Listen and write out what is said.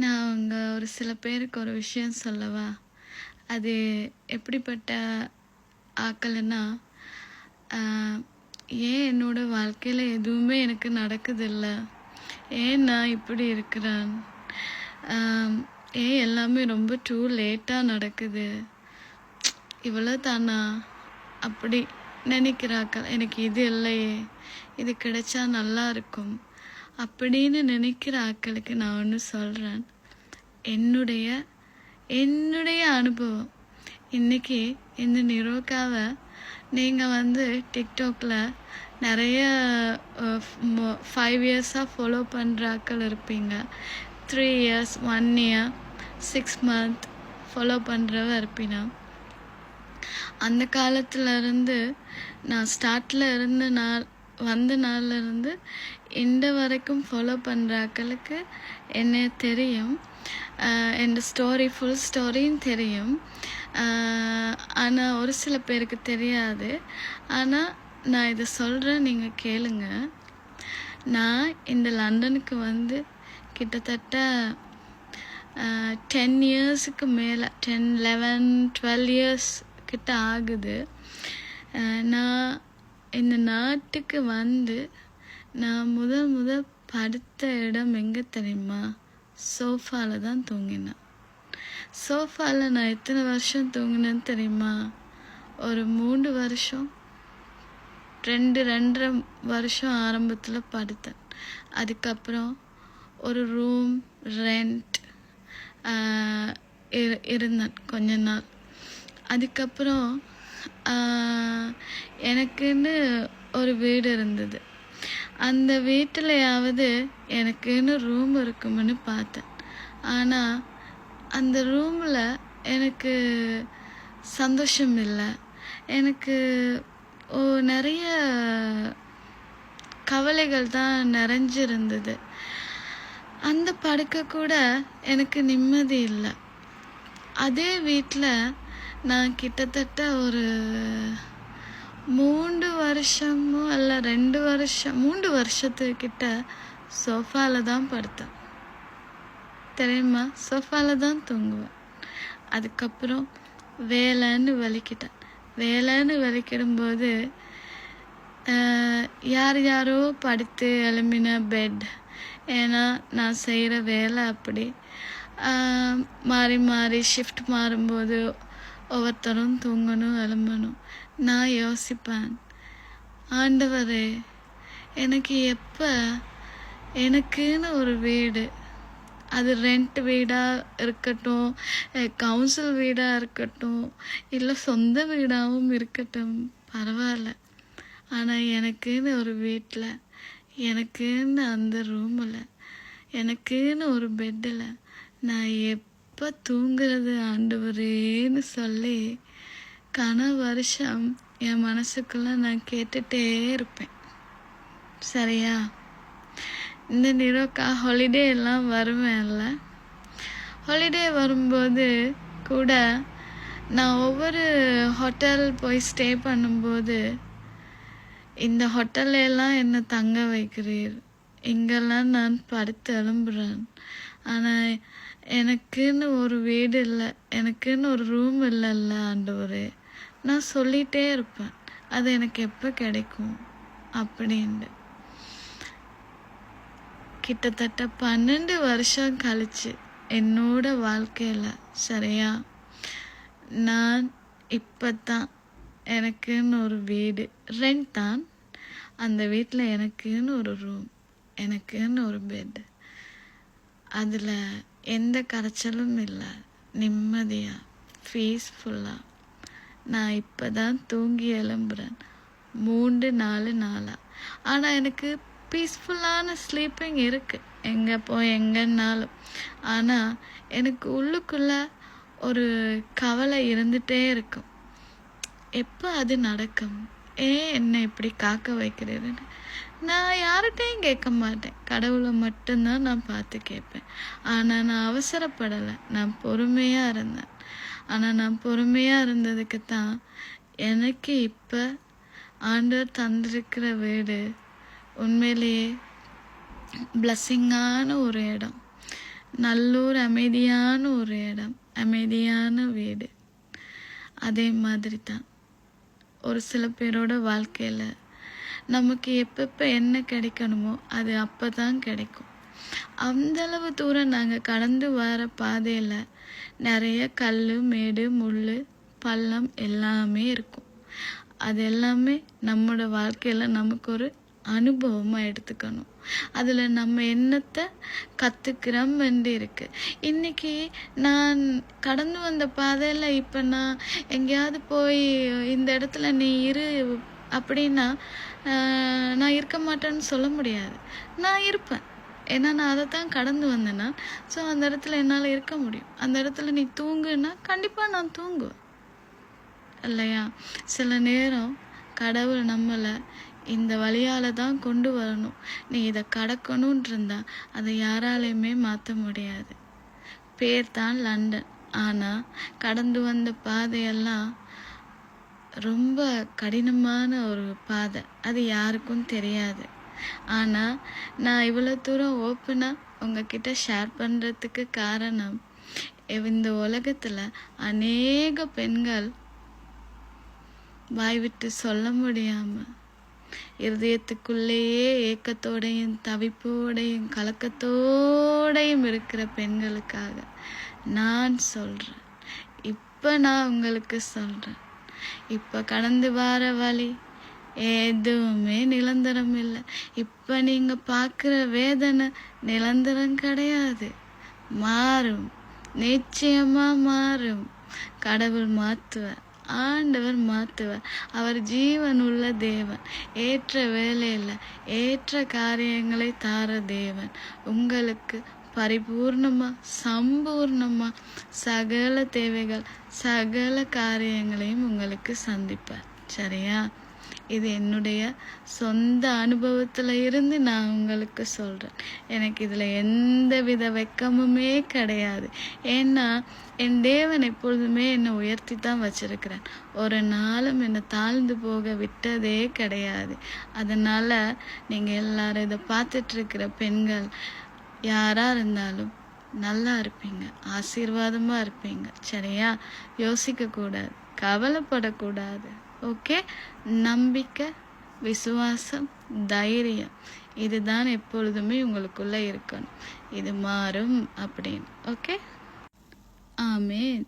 நான் அவங்க ஒரு சில பேருக்கு ஒரு விஷயம் சொல்லவா? அது எப்படிப்பட்ட ஆக்கலைன்னா ஏன் என்னோட வாழ்க்கையில் எதுவுமே எனக்கு நடக்குதில்ல? ஏன் நான் இப்படி இருக்கிறேன்? ஏன் எல்லாமே ரொம்ப டூ லேட்டாக நடக்குது? இவ்வளோ தானா அப்படி நினைக்கிறாக்கள் எனக்கு இது இல்லையே, இது கிடைச்சா நல்லா இருக்கும். அப்படின்னு நினைக்கிற ஆக்களுக்கு நான் ஒன்று சொல்கிறேன் என்னுடைய என்னுடைய அனுபவம். இன்றைக்கி இந்த நிரோக்காவை நீங்கள் வந்து டிக்டாக்ல நிறைய ஃபைவ் இயர்ஸாக ஃபாலோ பண்ணுற ஆக்கள் இருப்பீங்க. Three years, one year, six month follow பண்ணுறவ இருப்பினா அந்த காலத்துலேருந்து நான் ஸ்டார்டில் இருந்து நான் வந்த நாள்லேருந்து இந்த வரைக்கும் ஃபாலோ பண்ணுறாக்களுக்கு என்ன தெரியும். என் ஸ்டோரி ஃபுல் ஸ்டோரியும் தெரியும். ஆனால் ஒரு சில பேருக்கு தெரியாது. ஆனால் நான் இதை சொல்கிறேன் நீங்கள் கேளுங்க. நான் இந்த லண்டனுக்கு வந்து கிட்டத்தட்ட டென் இயர்ஸுக்கு மேலே டென் லெவன் டுவெல் இயர்ஸ் கிட்ட ஆகுது. நான் இந்த நாட்டுக்கு வந்து நான் முதல் முதல் படுத்த இடம் எங்கே தெரியுமா? சோஃபாவில் தான் தூங்கினேன். சோஃபாவில் நான் எத்தனை வருஷம் தூங்கினேன்னு தெரியுமா? ஒரு மூன்று வருஷம். 2, 2 1/2 வருஷம் ஆரம்பத்தில் படுத்தேன். அதுக்கப்புறம் ஒரு ரூம் ரெண்ட் இரு இருந்தேன் கொஞ்ச நாள். அதுக்கப்புறம் எனக்குன்னு ஒரு வீடு இருந்தது. அந்த வீட்டிலையாவது எனக்குன்னு ரூம் இருக்கும்னு பார்த்தேன். ஆனால் அந்த ரூமில் எனக்கு சந்தோஷம் இல்லை எனக்கு ஓ நிறைய கவலைகள் தான் நிறைஞ்சிருந்தது. அந்த படுக்கை கூட எனக்கு நிம்மதி இல்லை அதே வீட்டில் நான் கிட்டத்தட்ட ஒரு மூன்று வருஷமோ அல்ல ரெண்டு வருஷம் மூன்று வருஷத்துக்கிட்ட சோஃபாவில் தான் படுத்தேன். தெரியுமா? சோஃபாவில் தான் தூங்குவேன். அதுக்கப்புறம் வேலைன்னு வலிக்கிட்டேன். வேலைன்னு வலிக்கிடும்போது யார் யாரோ படுத்து எழும்பின பெட். ஏன்னா நான் செய்கிற வேலை அப்படி. மாறி மாறி ஷிஃப்ட் மாறும்போது ஒவ்வொருத்தரும் தூங்கணும், எழும்பணும். நான் யோசிப்பேன். ஆண்டவரே! எனக்கு எப்போ எனக்குன்னு ஒரு வீடு, அது ரெண்ட் வீடாக இருக்கட்டும், கவுன்சில் வீடாக இருக்கட்டும், இல்லை சொந்த வீடாகவும் இருக்கட்டும் பரவாயில்ல ஆனால் எனக்குன்னு ஒரு வீட்டில் எனக்குன்னு அந்த ரூமில் எனக்குன்னு ஒரு பெட்டில் நான் எப்ப தூங்குறது ஆண்டவரேன்னு சொல்லி கன வருஷம் என் மனசுக்குள்ளே நான் கேட்டுகிட்டே இருப்பேன். சரியா? இந்த நிரோக்கா ஹாலிடே எல்லாம் வருவேன்ல. ஹாலிடே வரும்போது கூட நான் ஒவ்வொரு ஹோட்டல் போய் ஸ்டே பண்ணும்போது, இந்த ஹோட்டல்ல என்னை என்ன தங்க வைக்கிறீர். இங்கெல்லாம் நான் படுத்து எழும்புறேன். ஆனால் எனக்குன்னு ஒரு வீடு இல்லை எனக்குன்னு ஒரு ரூம் இல்லைல்ல ஆண்டவரே! நான் சொல்லிகிட்டே இருப்பேன். அது எனக்கு எப்போ கிடைக்கும்? அப்படின்ட்டு கிட்டத்தட்ட 12 வருஷம் கழிச்சு என்னோட வாழ்க்கையில் சரியா? நான் இப்பதான் எனக்குன்னு ஒரு வீடு. ரெண்ட் தான். அந்த வீட்டில் எனக்குன்னு ஒரு ரூம். எனக்குன்னு ஒரு பெட். அதில் எந்த கரைச்சலும் இல்லை நிம்மதியாக பீஸ்ஃபுல்லாக நான் இப்போ தான் தூங்கி எழும்புறேன். மூன்று நாலு நாளாக ஆனால் எனக்கு பீஸ்ஃபுல்லான ஸ்லீப்பிங் இருக்குது எங்கே போய் எங்கன்னாலும் ஆனால் எனக்கு உள்ளுக்குள்ளே ஒரு கவலை இருந்துகிட்டே இருக்கும். எப்போ அது நடக்கும்? ஏன் என்னை இப்படி காக்க வைக்கிறதுன்னு நான் யார்கிட்டையும் கேட்க மாட்டேன். கடவுளை மட்டும் தான் நான் பார்த்து கேட்பேன். ஆனால் நான் அவசரப்படலை நான் பொறுமையாக இருந்தேன். ஆனால் நான் பொறுமையாக இருந்ததுக்கு தான் எனக்கு இப்போ ஆண்டவர் தந்திருக்கிற வீடு உண்மையிலேயே பிளஸ்ஸிங்கான ஒரு இடம். நல்லூர் அமைதியான ஒரு இடம் அமைதியான வீடு அதே மாதிரி தான் ஒரு சில பேரோட வாழ்க்கையில் நமக்கு எப்பப்போ என்ன கிடைக்கணுமோ அது அப்போ தான் கிடைக்கும். அந்தளவு தூரம் நாங்கள் கடந்து வர பாதையில் நிறைய கல் மேடு முள் பள்ளம் எல்லாமே இருக்கும். அது எல்லாமே நம்மளோட வாழ்க்கையில் நமக்கு ஒரு அனுபவமாக எடுத்துக்கணும். அதில் நம்ம என்னத்தை கற்றுக்கிறோம் வந்து இருக்கு. இன்னைக்கு நான் கடந்து வந்த பாதையில் இப்போ நான் எங்கேயாவது போய் இந்த இடத்துல நீ இரு அப்படின்னா நான் இருக்க மாட்டேன்னு சொல்ல முடியாது. நான் இருப்பேன். ஏன்னா நான் அதை தான் கடந்து வந்தேன்னா ஸோ அந்த இடத்துல என்னால் இருக்க முடியும். அந்த இடத்துல நீ தூங்குன்னா கண்டிப்பாக நான் தூங்குவேன். இல்லையா? சில நேரம் கடவுள் நம்மளை இந்த வழியால் தான் கொண்டு வரணும். நீ இதை கடக்கணும்னு இருந்தா அதை யாராலையுமே மாற்ற முடியாது. பேர் தான் லண்டன். ஆனால் கடந்து வந்த பாதையெல்லாம் ரொம்ப கடினமான ஒரு பாதை. அது யாருக்கும் தெரியாது. ஆனால் நான் இவ்வளோ தூரம் ஓப்பனாக உங்ககிட்ட ஷேர் பண்ணுறதுக்கு காரணம் இந்த உலகத்தில் அநேக பெண்கள் வாய் விட்டு சொல்ல முடியாமல் இருதயத்துக்குள்ளேயே ஏக்கத்தோடையும் தவிப்போடையும் கலக்கத்தோடையும் இருக்கிற பெண்களுக்காக நான் சொல்கிறேன் இப்போ நான் உங்களுக்கு சொல்கிறேன் இப்போ கடந்து வர வழி எதுவுமே நிரந்தரம் இல்லை. இப்போ நீங்கள் பார்க்குற வேதனை நிரந்தரம் கிடையாது. மாறும். நிச்சயமாக மாறும். கடவுள் மாற்றுவார் ஆண்டவர் மாற்றுவார் அவர் ஜீவன் உள்ள தேவன். ஏற்ற வேலையில் ஏற்ற காரியங்களை தார தேவன். உங்களுக்கு பரிபூர்ணமாக சம்பூர்ணமாக சகல தேவைகள் சகல காரியங்களையும் உங்களுக்கு சந்திப்பார். சரியா? இது என்னுடைய சொந்த அனுபவத்தில் இருந்து நான் உங்களுக்கு சொல்கிறேன் எனக்கு இதில் எந்த வித வெக்கமுமே கிடையாது. ஏன்னா என் தேவன் எப்பொழுதுமே என்னை உயர்த்தி தான் வச்சிருக்கிறேன் ஒரு நாளும் என்னை தாழ்ந்து போக விட்டதே கிடையாது. அதனால் நீங்கள் எல்லாரும் இதை பார்த்துட்ருக்கிற பெண்கள் யாராக இருந்தாலும் நல்லா இருப்பீங்க ஆசீர்வாதமாக இருப்பீங்க. சரியா? யோசிக்கக்கூடாது கவலைப்படக்கூடாது. ஓகே? நம்பிக்கை விசுவாசம் தைரியம். இதுதான் எப்பொழுதுமே உங்களுக்குள்ளே இருக்கணும். இது மாறும் அப்படின்னு. ஓகே? ஆமே